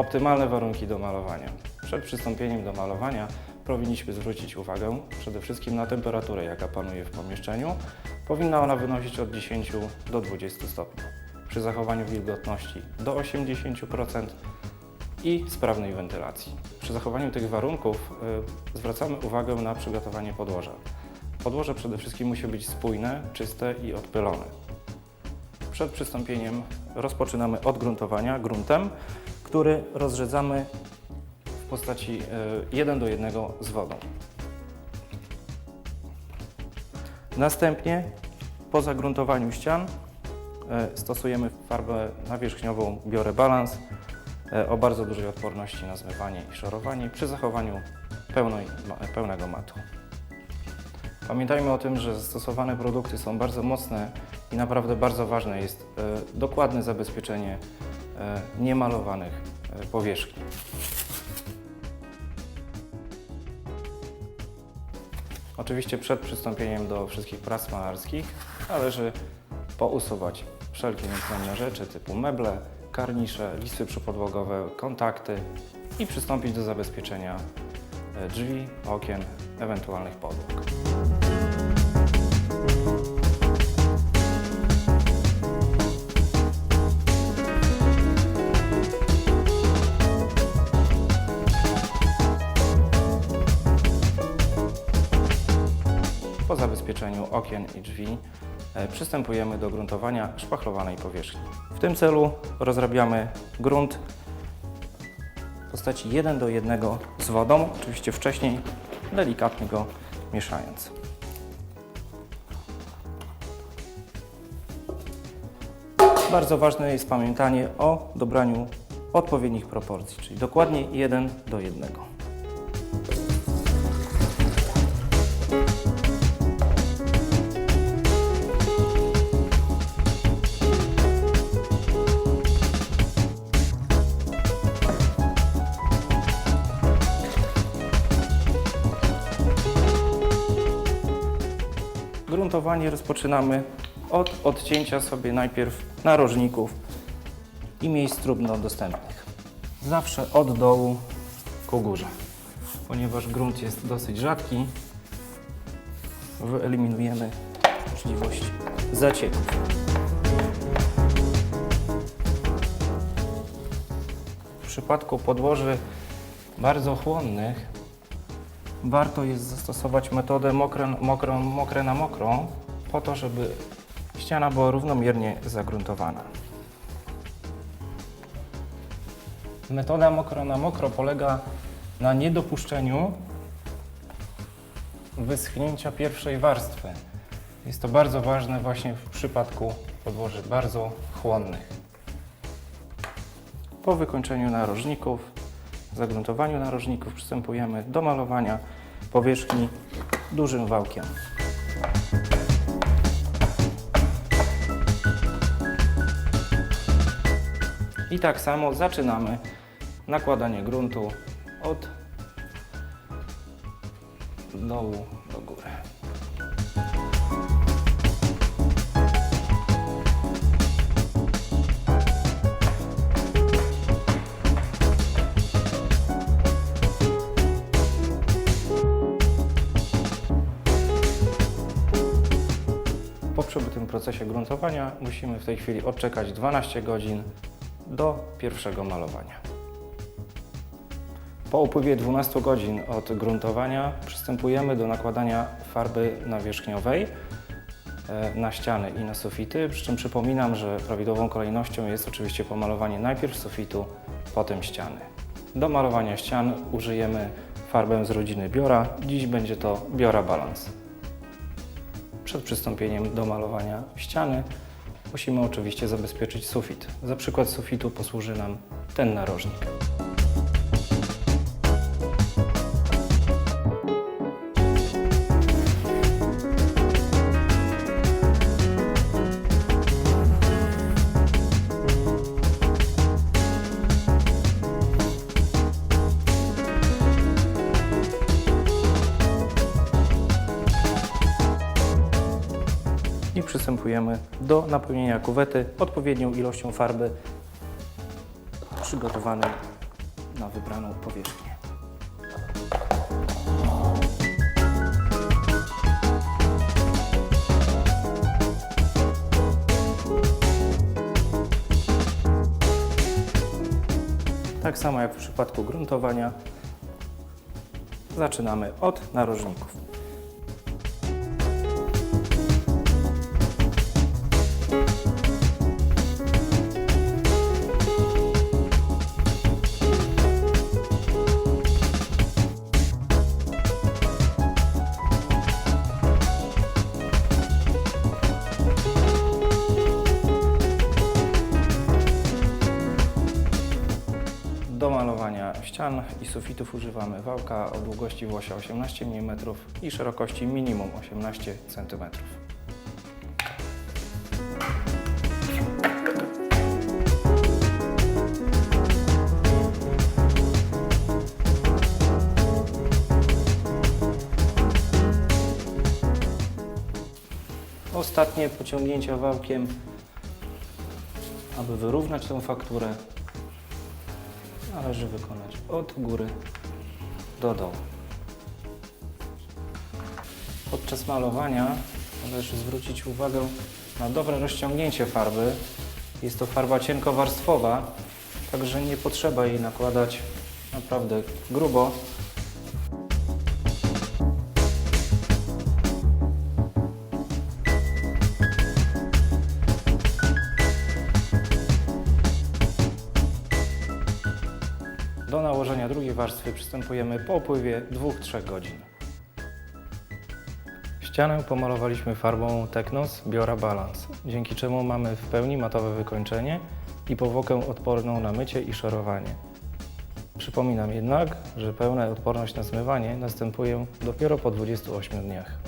Optymalne warunki do malowania. Przed przystąpieniem do malowania powinniśmy zwrócić uwagę przede wszystkim na temperaturę, jaka panuje w pomieszczeniu. Powinna ona wynosić od 10 do 20 stopni. Przy zachowaniu wilgotności do 80% i sprawnej wentylacji. Przy zachowaniu tych warunków y, zwracamy uwagę na przygotowanie podłoża. Podłoże przede wszystkim musi być spójne, czyste i odpylone. Przed przystąpieniem rozpoczynamy od gruntowania gruntem, który rozrzedzamy w postaci 1 do 1 z wodą. Następnie po zagruntowaniu ścian e, stosujemy farbę nawierzchniową Biorę Balans e, o bardzo dużej odporności na zmywanie i szorowanie przy zachowaniu pełnej, pełnego matu. Pamiętajmy o tym, że zastosowane produkty są bardzo mocne i naprawdę bardzo ważne jest e, dokładne zabezpieczenie e, niemalowanych e, powierzchni. Oczywiście przed przystąpieniem do wszystkich prac malarskich należy pousuwać wszelkie niezbędne rzeczy typu meble, karnisze, listy przypodłogowe, kontakty i przystąpić do zabezpieczenia e, drzwi, okien, ewentualnych podłog. Zabezpieczeniu okien i drzwi e, przystępujemy do gruntowania szpachlowanej powierzchni. W tym celu rozrabiamy grunt w postaci 1 do 1 z wodą, oczywiście wcześniej delikatnie go mieszając. Bardzo ważne jest pamiętanie o dobraniu odpowiednich proporcji, czyli dokładnie 1 do 1. Gruntowanie rozpoczynamy od odcięcia sobie najpierw narożników i miejsc trudno dostępnych. Zawsze od dołu ku górze. Ponieważ grunt jest dosyć rzadki, wyeliminujemy możliwość zacieków. W przypadku podłoży bardzo chłonnych warto jest zastosować metodę mokre, mokrą, mokre na mokrą, po to, żeby ściana była równomiernie zagruntowana. Metoda mokro na mokro polega na niedopuszczeniu wyschnięcia pierwszej warstwy. Jest to bardzo ważne właśnie w przypadku podłoży bardzo chłonnych. Po wykończeniu narożników, zagruntowaniu narożników przystępujemy do malowania powierzchni dużym wałkiem. I tak samo zaczynamy nakładanie gruntu od dołu do góry. Procesie gruntowania musimy w tej chwili odczekać 12 godzin do pierwszego malowania. Po upływie 12 godzin od gruntowania przystępujemy do nakładania farby nawierzchniowej e, na ściany i na sufity, przy czym przypominam, że prawidłową kolejnością jest oczywiście pomalowanie najpierw sufitu, potem ściany. Do malowania ścian użyjemy farbę z rodziny Biora. Dziś będzie to Biora Balance. Przed przystąpieniem do malowania ściany musimy oczywiście zabezpieczyć sufit. Za przykład sufitu posłuży nam ten narożnik. Przystępujemy do napełnienia kuwety odpowiednią ilością farby przygotowanej na wybraną powierzchnię. Tak samo jak w przypadku gruntowania, zaczynamy od narożników. Ścian i sufitów używamy wałka o długości włosia 18 mm i szerokości minimum 18 cm. Ostatnie pociągnięcia wałkiem, aby wyrównać tę fakturę, należy wykonać od góry do dołu. Podczas malowania należy zwrócić uwagę na dobre rozciągnięcie farby. Jest to farba cienkowarstwowa, także nie potrzeba jej nakładać naprawdę grubo. Do nałożenia drugiej warstwy przystępujemy po upływie 2-3 godzin. Ścianę pomalowaliśmy farbą Technos Biora Balance, dzięki czemu mamy w pełni matowe wykończenie i powłokę odporną na mycie i szorowanie. Przypominam jednak, że pełna odporność na zmywanie następuje dopiero po 28 dniach.